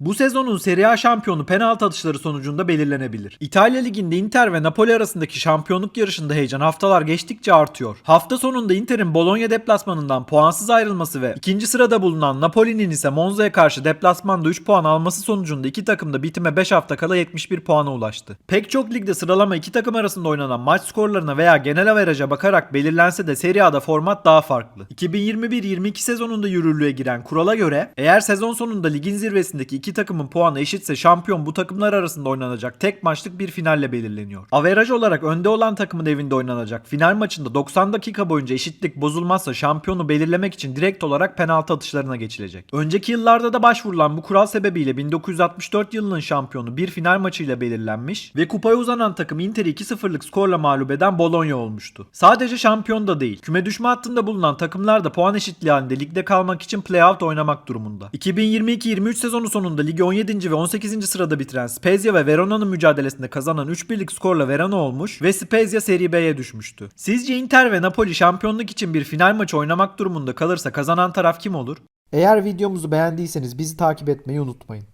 Bu sezonun Serie A şampiyonu penaltı atışları sonucunda belirlenebilir. İtalya Ligi'nde Inter ve Napoli arasındaki şampiyonluk yarışında heyecan haftalar geçtikçe artıyor. Hafta sonunda Inter'in Bologna deplasmanından puansız ayrılması ve ikinci sırada bulunan Napoli'nin ise Monza'ya karşı deplasmanda 3 puan alması sonucunda iki takım da bitime 5 hafta kala 71 puana ulaştı. Pek çok ligde sıralama iki takım arasında oynanan maç skorlarına veya genel averaja bakarak belirlense de Serie A'da format daha farklı. 2021-22 sezonunda yürürlüğe giren kurala göre eğer sezon sonunda ligin zirvesindeki iki takımın puanı eşitse şampiyon bu takımlar arasında oynanacak tek maçlık bir finalle belirleniyor. Averaj olarak önde olan takımın evinde oynanacak final maçında 90 dakika boyunca eşitlik bozulmazsa şampiyonu belirlemek için direkt olarak penaltı atışlarına geçilecek. Önceki yıllarda da başvurulan bu kural sebebiyle 1964 yılının şampiyonu bir final maçıyla belirlenmiş ve kupaya uzanan takım Inter'i 2-0'lık skorla mağlup eden Bologna olmuştu. Sadece şampiyon da değil, küme düşme hattında bulunan takımlar da puan eşitliği halinde ligde kalmak için playout oynamak durumunda. 2022-23 sezonu sonunda ligi 17. ve 18. sırada bitiren Spezia ve Verona'nın mücadelesinde kazanan 3-1'lik skorla Verona olmuş ve Spezia Serie B'ye düşmüştü. Sizce Inter ve Napoli şampiyonluk için bir final maçı oynamak durumunda kalırsa kazanan taraf kim olur? Eğer videomuzu beğendiyseniz bizi takip etmeyi unutmayın.